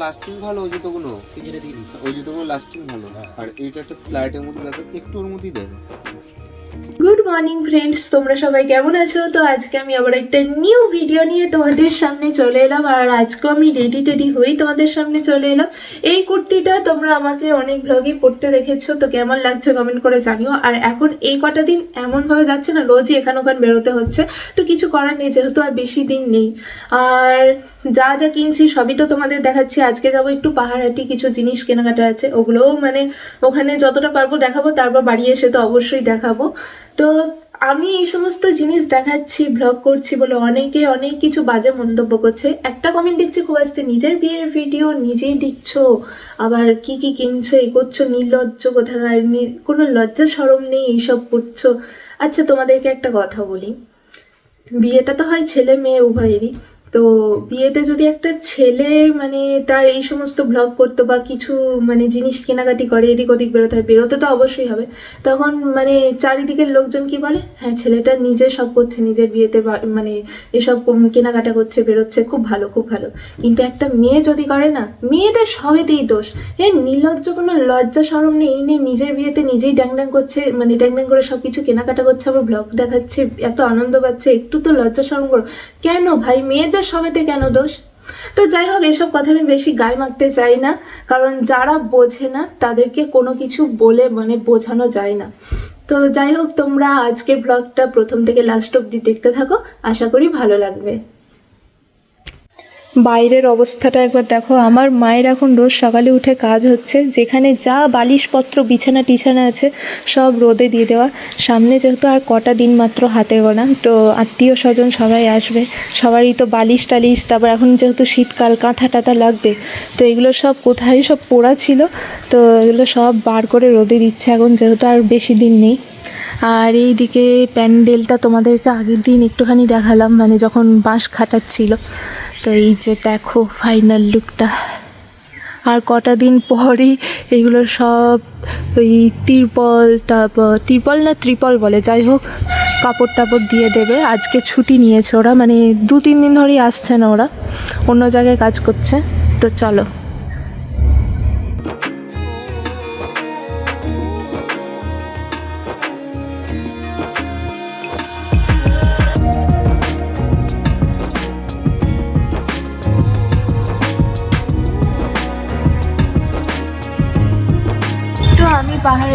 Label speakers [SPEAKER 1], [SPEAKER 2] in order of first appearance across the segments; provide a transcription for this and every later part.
[SPEAKER 1] Lasting ভালো ওই জুতোগুলো ওই জুতোগুলো লাস্টিং ভালো আর এইটা একটা ফ্লাইটের মধ্যে দেখো একটু ওর মধ্যেই দেখো।
[SPEAKER 2] মর্নিং ফ্রেন্ডস তোমরা সবাই কেমন আছো? তো আজকে আমি আবার একটা নিউ ভিডিও নিয়ে তোমাদের সামনে চলে এলাম, আর আজকে আমি রেডি টেডি হয়েই তোমাদের সামনে চলে এলাম। এই কুর্তিটা তোমরা আমাকে অনেক ব্লগে পড়তে দেখেছ, তো কেমন লাগছে কমেন্ট করে জানিও। আর এখন এই কটা দিন এমনভাবে যাচ্ছে না, রোজই এখান ওখান বেরোতে হচ্ছে। তো কিছু করার নেই, যেহেতু আর বেশি দিন নেই। আর যা যা কিনছি সবই তো তোমাদের দেখাচ্ছি। আজকে যাব একটু পাহাড়াটি, কিছু জিনিস কেনাকাটা আছে, ওগুলোও মানে ওখানে যতটা পারব দেখাবো, তারপর বাড়ি এসে তো অবশ্যই দেখাবো। তো আমি এই সমস্ত জিনিস দেখাচ্ছি ব্লগ করছি বলে অনেকে অনেক কিছু বাজে মন্তব্য করছে। একটা কমেন্ট দেখছি, খুব আসছে নিজের বিয়ের ভিডিও নিজেই দিচ্ছ আবার কি কি কিনছো? এ করছ? নির্লজ্জ কোথাকার? কোনো লজ্জা সরম নেই এইসব করছ? আচ্ছা তোমাদেরকে একটা কথা বলি। বিয়েটা তো হয় ছেলে মেয়ে উভয়েরই। তো বিয়েতে যদি একটা ছেলে মানে তার এই সমস্ত ব্লগ করতো বা কিছু মানে জিনিস কেনাকাটি করে, এদিক ওদিক বেরোতে হয়, বেরোতে তো অবশ্যই হবে। তখন মানে চারিদিকের লোকজন কি বলে? হ্যাঁ ছেলেটা নিজে সব করছে, নিজের বিয়েতে মানে এসব কেনাকাটা করছে, বেরোচ্ছে, খুব ভালো খুব ভালো। কিন্তু একটা মেয়ে যদি করে না, মেয়েদের সবেতেই দোষ। হ্যাঁ নির্লজ্জ কোনো লজ্জা সরম নেই, এই নেই নিজের বিয়েতে নিজেই ড্যাং ড্যাং করছে মানে ড্যাং ড্যাং করে সব কিছু কেনাকাটা করছে, আবার ব্লগ দেখাচ্ছে, এত আনন্দ পাচ্ছে, একটু তো লজ্জা সরম করো। কেন ভাই? মেয়েদের সবেতে কেন দোষ? তো যাই হোক, এসব কথা আমি বেশি গায়ে মাখতে চাই না, কারণ যারা বোঝে না, তাদেরকে কোনো কিছু বলে মানে বোঝানো যায় না। তো যাই হোক, তোমরা আজকের ব্লগটা প্রথম থেকে লাস্ট অব্দি দেখতে থাকো। আশা করি ভালো লাগবে। বাইরের অবস্থাটা একবার দেখো। আমার মায়ের এখন রোজ সকালে উঠে কাজ হচ্ছে। যেখানে যা বালিশপত্র, বিছানা, টিছানা আছে, সব রোদে দিয়ে দেওয়া। সামনে যেহেতু আর কটা দিন মাত্র হাতে গোনা, তো আত্মীয় স্বজন সবাই আসবে। সবারই তো বালিশ টালিশ, তারপর এখন যেহেতু শীতকাল, কাঁথা টাথা লাগবে। তো এগুলো সব কোথায় সব পোড়া ছিল, তো এগুলো সব বার করে রোদে দিচ্ছে এখন, যেহেতু আর বেশি দিন নেই। আর এইদিকে প্যান্ডেলটা তোমাদেরকে আগের দিন একটুখানি দেখালাম মানে যখন বাঁশ খাটাচ্ছিল। তো এই যে দেখো ফাইনাল লুকটা আর কটা দিন পরেই এগুলো সব ওই তিরপল, তারপর তিরপল না ত্রিপল বলে, যাই হোক কাপড় টাপড় দিয়ে দেবে। আজকে ছুটি নিয়েছে ওরা মানে দু তিন দিন ধরেই আসছে না ওরা। অন্য জায়গায় কাজ করছে। তো চলো।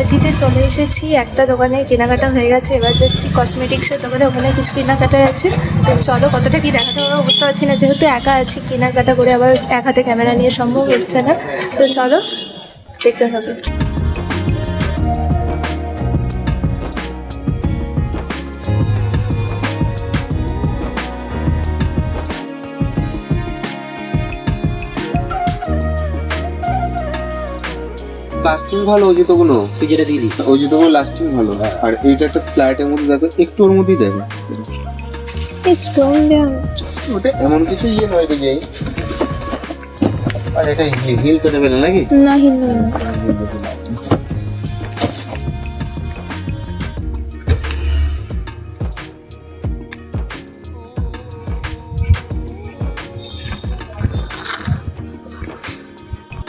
[SPEAKER 2] পাহাড়াটিতে চলে এসেছি। একটা দোকানে কেনাকাটা হয়ে গেছে। এবার যাচ্ছি কসমেটিক্সের দোকানে। ওখানে কিছু কেনাকাটা আছে। তো চলো, কতটা কি দেখাতে পারব বুঝতে পারছি না। যেহেতু একা আছি, কেনাকাটা করে আবার এক হাতে ক্যামেরা নিয়ে সম্ভব হচ্ছে না। তো চলো, দেখতে হবে।
[SPEAKER 1] লাস্টিং ভালো ওই জুতোগুলো।
[SPEAKER 3] তুই যেটা দিয়ে দিস
[SPEAKER 1] ওই জুতোগুলো লাস্টিং ভালো। আর এইটা একটা ফ্লাইটের মধ্যে দেখো একটু ওর মধ্যেই দেখো।
[SPEAKER 2] স্টোন দেওয়া
[SPEAKER 1] ওটা এমন কিছু ইয়ে নয় রে যে আর এটা হিল হিল তো দেবে না নাকি?
[SPEAKER 2] না হিন্দু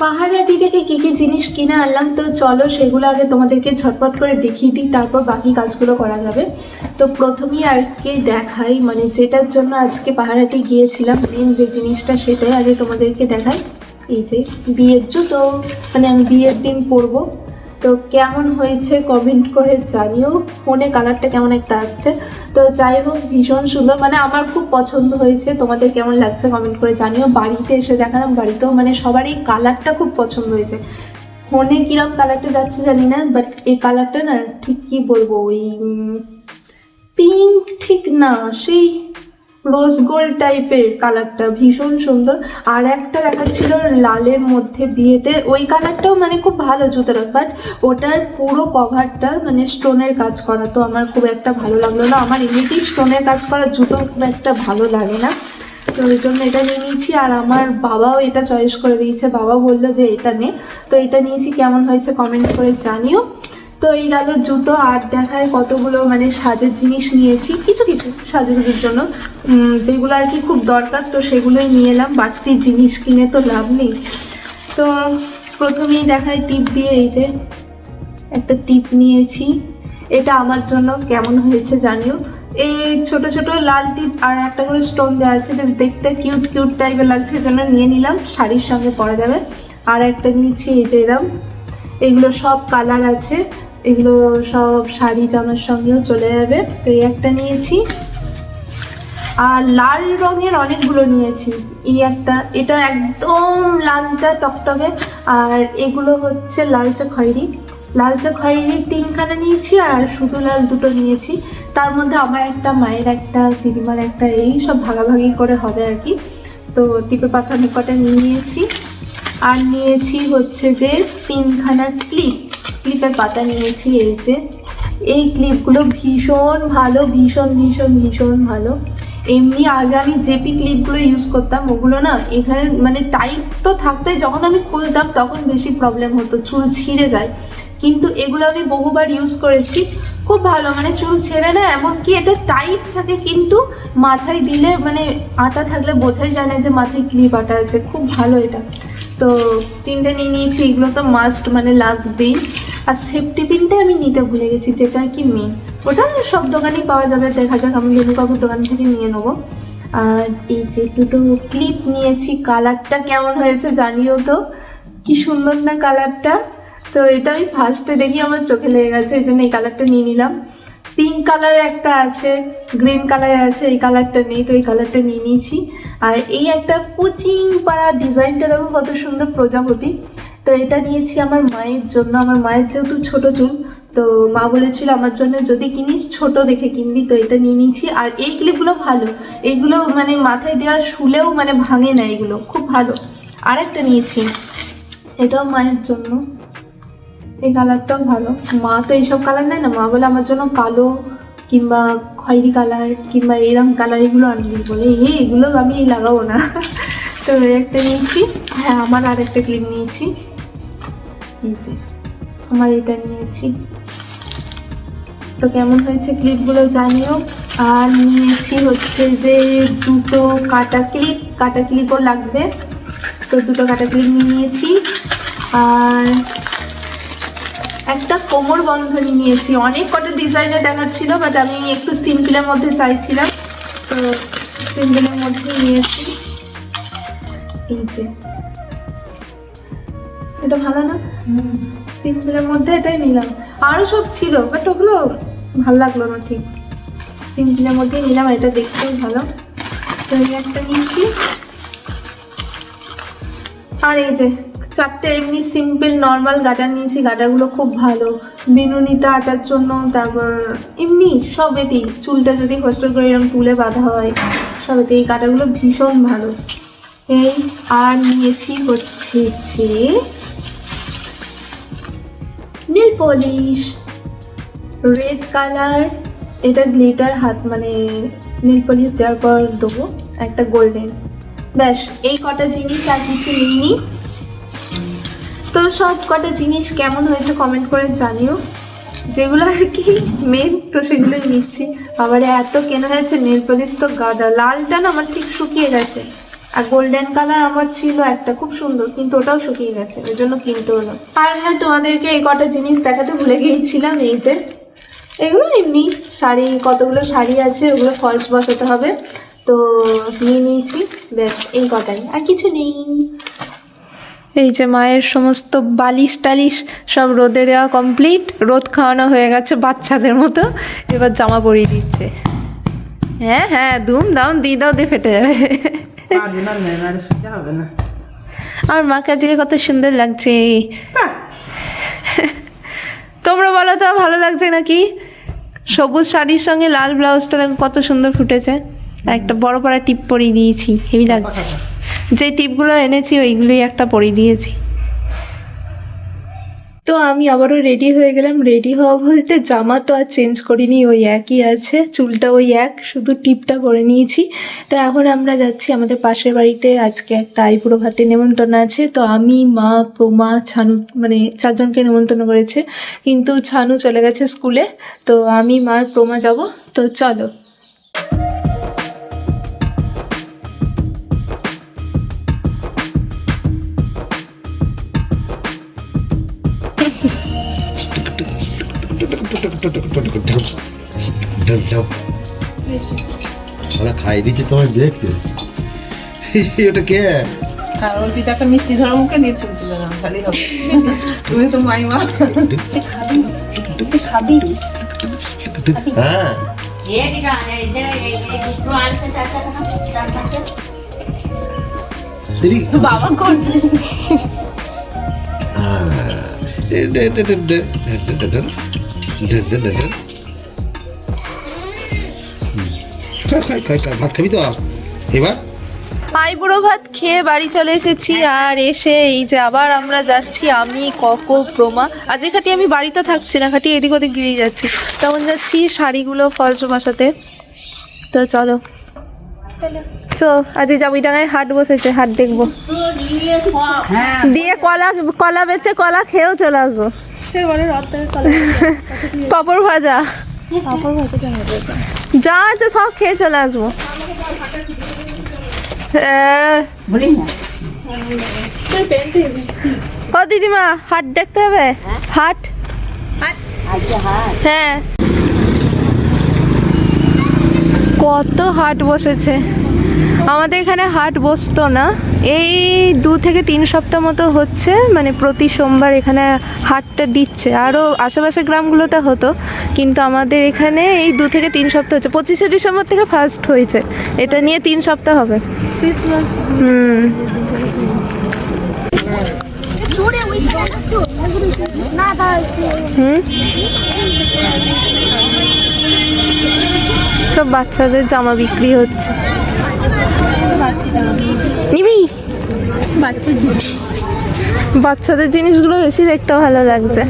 [SPEAKER 2] পাহাড়াটি থেকে কি কি জিনিস কিনে আনলাম, তো চলো সেগুলো আগে তোমাদেরকে ঝটপট করে দেখিয়ে দিই, তারপর বাকি কাজগুলো করা যাবে। তো প্রথমেই আর কি দেখাই মানে যেটার জন্য আজকে পাহাড়াটি গিয়েছিলাম মেন যে জিনিসটা সেটাই আগে তোমাদেরকে দেখাই। এই যে বিয়ের জুতো মানে আমি বিয়ের দিন পরবো। তো কেমন হয়েছে কমেন্ট করে জানিও। ফোনে কালারটা কেমন একটা আসছে। তো যাই হোক, ভীষণ সুন্দর। মানে আমার খুব পছন্দ হয়েছে। তোমাদের কেমন লাগছে কমেন্ট করে জানিও। বাড়িতে এসে দেখালাম, বাড়িতেও মানে সবারই কালারটা খুব পছন্দ হয়েছে। ফোনে কীরকম কালারটা যাচ্ছে জানি না বাট এই কালারটা না, ঠিক কী বলব, ওই পিঙ্ক ঠিক না, সেই রোজ গোল্ড টাইপের কালারটা ভীষণ সুন্দর। আর একটা দেখাচ্ছিল লালের মধ্যে বিয়েতে। ওই কালারটাও মানে খুব ভালো জুতোটা বাট ওটার পুরো কভারটা মানে স্টোনের কাজ করা। তো আমার খুব একটা ভালো লাগল না। আমার এমনিতেই স্টোনের কাজ করা জুতো খুব একটা ভালো লাগে না। তো ওই জন্য এটা নিয়ে নিয়েছি। আর আমার বাবাও এটা চয়েস করে দিয়েছে। বাবা বলল যে এটা নে। তো এটা নিয়েছি। কেমন হয়েছে কমেন্ট করে জানিও। তো এই গেল জুতো আর দেখায় কতগুলো মানে সাজের জিনিস নিয়েছি। কিছু কিছু সাজুগুজুর জন্য। যেগুলো আর কি খুব দরকার, তো সেগুলোই নিয়ে এলাম। বাড়তি জিনিস কিনে তো লাভ নেই। তো প্রথমেই দেখায় টিপ দিয়ে এই যে একটা টিপ নিয়েছি। এটা আমার জন্য কেমন হয়েছে জানিও। এই ছোট ছোট লাল টিপ আর একটা করে স্টোন দেওয়া আছে, বেশ দেখতে কিউট কিউট টাইপের লাগছে জন্য নিয়ে নিলাম। শাড়ির সঙ্গে পরা যাবে। আর একটা নিয়েছি এই যে এরম। এগুলো সব কালার আছে। এগুলো সব শাড়ি জামার সঙ্গেও চলে যাবে। তো এই একটা নিয়েছি। আর লাল রঙের অনেকগুলো নিয়েছি। এই একটা, এটা একদম লালটা টকটকে। আর এগুলো হচ্ছে লালচে খয়েরি লালচে খয়েরি তিনখানা নিয়েছি আর শুধু লাল দুটো নিয়েছি। তার মধ্যে আমার একটা, মায়ের একটা, দিদিমার একটা, এই সব ভাগাভাগি করে হবে আর কি। তো টিপে পাথর নিকটে নিয়ে নিয়েছি। আর নিয়েছি হচ্ছে যে তিনখানা ক্লিপ। ক্লিপের পাতা নিয়েছি, এই যে। এই ক্লিপগুলো ভীষণ ভালো, ভীষণ ভীষণ ভীষণ ভালো। এমনি আগে আমি জেপি ক্লিপগুলো ইউজ করতাম, ওগুলো না এখানে মানে টাইট তো থাকতোই যখন আমি খুলতাম তখন বেশি প্রবলেম হতো, চুল ছিঁড়ে যায়। কিন্তু এগুলো আমি বহুবার ইউজ করেছি, খুব ভালো মানে চুল ছেড়ে না, এমনকি এটা টাইট থাকে কিন্তু মাথায় দিলে মানে আটা থাকলে বোঝাই যায় না যে মাথায় ক্লিপ আটা আছে, খুব ভালো এটা। তো তিনটে নিয়ে নিয়েছি, এগুলো তো মাস্ট মানে লাগবেই। আর সেফটি পিনটা আমি নিতে ভুলে গেছি, যেটা কি মেন ওটা সব দোকানেই পাওয়া যাবে, দেখা যাক আমি লেবু কাকুর দোকান থেকে নিয়ে নেব। আর এই যে দুটো ক্লিপ নিয়েছি কালারটা কেমন হয়েছে জানিও তো। কি সুন্দর না কালারটা তো এটা আমি ফার্স্টে দেখি আমার চোখে লেগে গেছে, এই জন্য এই কালারটা নিয়ে নিলাম। পিঙ্ক কালারের একটা আছে গ্রিন কালারের আছে, এই কালারটা নেই, তো এই কালারটা নিয়ে নিয়েছি। আর এই একটা কুচিং পাড়া ডিজাইনটা দেখো কত সুন্দর প্রজাপতি। তো এটা নিয়েছি আমার মায়ের জন্য। আমার মায়ের যেহেতু ছোট চুল তো মা বলেছিল আমার জন্য যদি কিনিস ছোট দেখে কিনবি। তো এটা নিয়ে নিয়েছি। আর এই ক্লিপগুলো ভালো। এইগুলো মানে মাথায় দেওয়া শুলেও মানে ভাঙে না এগুলো। খুব ভালো। আর একটা নিয়েছি। এটাও মায়ের জন্য। এই কালারটাও ভালো। মা তো এইসব কালার নেয় না। মা বলে আমার জন্য কালো কিংবা খয়েরি কালার কিংবা এরম কালার এগুলো আনবি বলে। এগুলো আমি লাগাবো না। তো একটা নিয়েছি। হ্যাঁ আমার আর একটা ক্লিপ নিয়েছি। এই যে, আমার এটা নিয়েছি। তো কেমন হয়েছে ক্লিপগুলো জানিও। আর নিয়েছি হচ্ছে যে দুটো কাটা ক্লিপ, কাটা ক্লিপও লাগবে। তো দুটো কাটা ক্লিপ নিয়েছি। আর একটা কোমর বন্ধনী নিয়েছি। অনেক কটা ডিজাইনে দেখাচ্ছিল বাট আমি একটু সিম্পলের মধ্যে চাইছিলাম। তো সিম্পলের মধ্যে নিয়েছি। এই যে। এটা ভালো না? সিম্পলের মধ্যে এটাই নিলাম। আরও সব ছিল বাট ওগুলো ভালো লাগল না ঠিক। সিম্পলের মধ্যেই নিলাম এটা দেখতেও ভালো। তো এই একটা নিয়েছি আর এই যে, চারটে এমনি সিম্পল, নর্মাল গাটার নিয়েছি। গাটারগুলো খুব ভালো। বিনুনিতে আটার জন্য, তারপর এমনি সবেতেই চুলটা যদি হোস্টেল করে এরকম তুলে বাঁধা হয় সবেতে এই কাটারগুলো ভীষণ ভালো। এই আর নিয়েছি হচ্ছে যে নীল পলিশ, রেড কালার, এটা গ্লিটার হাত মানে নীল পলিশ দেওয়ার পর দেবো একটা গোল্ডেন। ব্যাস, এই কটা জিনিস আর কিছু নিইনি। তো সব কটা জিনিস কেমন হয়েছে কমেন্ট করে জানিও। যেগুলো আর কি মেন তো সেগুলোই নিচ্ছি। আবার এত কেনা হয়েছে নেল পলিশ তো গাদা, লালটা না আমার ঠিক শুকিয়ে গেছে। আর গোল্ডেন কালার আমার ছিল একটা খুব সুন্দর, কিন্তু ওটাও শুকিয়ে গেছে, ওই জন্য কিনতে হলো আর হ্যাঁ তোমাদেরকে এই কটা জিনিস দেখাতে ভুলে গিয়েছিলাম, এই যে, এগুলো এমনি শাড়ি, কতগুলো শাড়ি আছে, ওগুলো ফলস বসাতে হবে। তো নিয়ে নিয়েছি ব্যাস এই কটাই, আর কিছু নেই। এই যে মায়ের সমস্ত বালিশ টালিশ সব রোদে দেওয়া কমপ্লিট রোদ খাওয়ানো হয়ে গেছে বাচ্চাদের মতো, এবার জামা পরিয়ে দিচ্ছে। হ্যাঁ হ্যাঁ দুম দাম দিয়ে দাও দিয়ে ফেটে যাবে। আমার মাকে আজকে কত সুন্দর লাগছে। তোমরা বলো তো, ভালো লাগছে নাকি? সবুজ শাড়ির সঙ্গে লাল ব্লাউজটা দেখো কত সুন্দর ফুটেছে। একটা বড় পাড়া টিপ পরিয়ে দিয়েছি, হেভি লাগছে। যে টিপগুলো এনেছি, ওইগুলোই একটা পরিয়ে দিয়েছি। তো আমি আবারও রেডি হয়ে গেলাম। রেডি হওয়া বলতে জামা তো আর চেঞ্জ করিনি, ওই একই আছে। চুলটা ওই এক, শুধু টিপটা করে নিয়েছি। তো এখন আমরা যাচ্ছি আমাদের পাশের বাড়িতে। আজকে একটা আইবুড়ো ভাতে নেমন্তন্ন আছে। তো আমি, মা প্রমা ছানু মানে চারজনকে নেমন্তন্ন করেছে। কিন্তু ছানু চলে গেছে স্কুলে। তো আমি, মার, প্রমা যাব। তো চলো।
[SPEAKER 4] ওরা খাই দিচ্ছে তোমায় দেখছে ওটা কে
[SPEAKER 3] আর ওর পিঠে একটা মিষ্টি ধরে মুখে নিয়ে চুল তুলে নাও তাহলেই হবে তুমি তো মাইমা
[SPEAKER 2] খাবি
[SPEAKER 4] হ্যাঁ
[SPEAKER 5] ये दिखाने इधर एक एक रुमाल से चाचा का चाचा का
[SPEAKER 4] দিদি
[SPEAKER 2] বাবা কোন
[SPEAKER 4] খাই খাই খাই ভাত খাবি তো এবার
[SPEAKER 2] আইবুড়ো ভাত খেয়ে বাড়ি চলে এসেছি আর এসে এই যে আবার আমরা যাচ্ছি আমি ককো প্রমা। আজকে খাটি আমি বাড়িতে থাকছি না খাটি এদিক ওদিক গিয়ে যাচ্ছি। তখন যাচ্ছি? শাড়িগুলো ফলস বসাতে তো চলো। চো আজকে জাবুইডাঙ্গায় হাট বসেছে হাট দেখব। দিয়ে কলা কলা বেচে কলা খেয়েও চলে আসব। পাপড় ভাজা। যা আছে সব খেয়ে চলে আসব। হ্যাঁ। ও দিদিমা হাট দেখতে হবে? হাট। হ্যাঁ। কত হাট বসেছে। আমাদের এখানে হাট বসতো না। এই দু থেকে তিন সপ্তাহ মতো হচ্ছে মানে প্রতি সোমবার এখানে হাটটা দিচ্ছে। আরও আশেপাশে গ্রামগুলোতে হতো কিন্তু আমাদের এখানে এই দু থেকে তিন সপ্তাহ হচ্ছে। পঁচিশে ডিসেম্বর থেকে ফার্স্ট হয়েছে। এটা নিয়ে তিন সপ্তাহ হবে। হুম। হুম? সব বাচ্চাদের জামা বিক্রি হচ্ছে। বাচ্চাদের জিনিসগুলো বেশি দেখতে ভালো লাগছে।